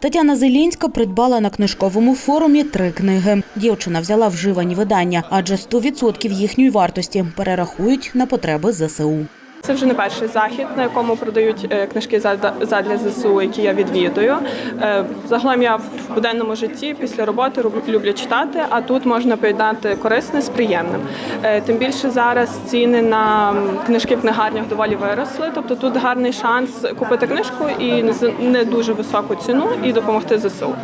Тетяна Зелінська придбала на книжковому форумі три книги. Дівчина взяла вживані видання, адже 100% їхньої вартості перерахують на потреби ЗСУ. Це вже не перший захід, на якому продають е, книжки задля ЗСУ, які я відвідую. Е, Загалом я в буденному житті після роботи роб- люблю читати, а тут можна поєднати корисне з приємним. Е, Тим більше зараз ціни на книжки в книгарнях доволі виросли. Тобто тут гарний шанс купити книжку і не дуже високу ціну і допомогти ЗСУ.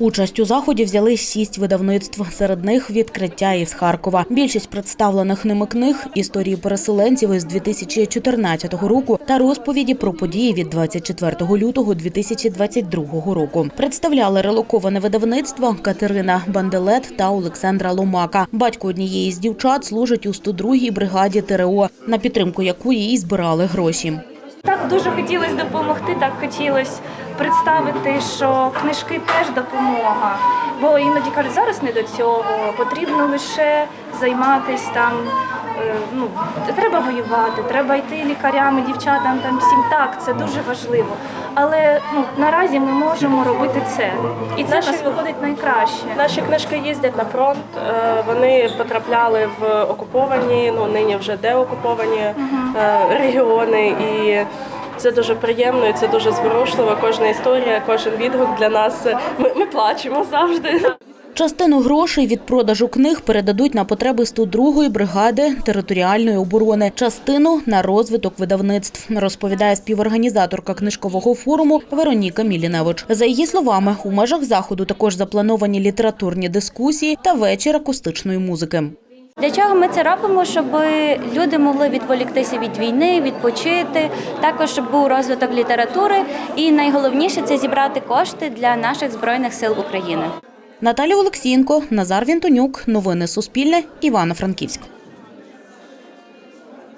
Участь у заході взяли шість видавництв. Серед них відкриття із Харкова. Більшість представлених ними книг історії переселенців із 2014 року та розповіді про події від 24 лютого 2022 року. Представляли релоковане видавництво Катерина Банделет та Олександра Ломака. Батько однієї з дівчат служить у 102-й бригаді ТРО, на підтримку якої і збирали гроші. Так дуже хотілося допомогти, так хотілося представити, що книжки теж допомога. Бо іноді кажуть, зараз не до цього, потрібно лише займатися там. е, Ну, треба воювати, треба йти лікарям, дівчатам там всім. Так, це дуже важливо. Але ну наразі ми можемо робити це, і це Наші- нас виходить найкраще. Наші книжки їздять на фронт. е, Вони потрапляли в окуповані, ну нині вже деокуповані е, регіони. І це дуже приємно, і це дуже зворушливо. Кожна історія, кожен відгук для нас. Ми, ми плачемо завжди. Частину грошей від продажу книг передадуть на потреби 102-ї бригади територіальної оборони, частину на розвиток видавництв, розповідає співорганізаторка книжкового форуму Вероніка Міліневич. За її словами, у межах заходу також заплановані літературні дискусії та вечір акустичної музики. Для чого ми це робимо? Щоб люди могли відволіктися від війни, відпочити, також щоб був розвиток літератури. І найголовніше це зібрати кошти для наших збройних сил України. Наталя Олексієнко, Назар Вінтонюк. Новини Суспільне. Івано-Франківськ.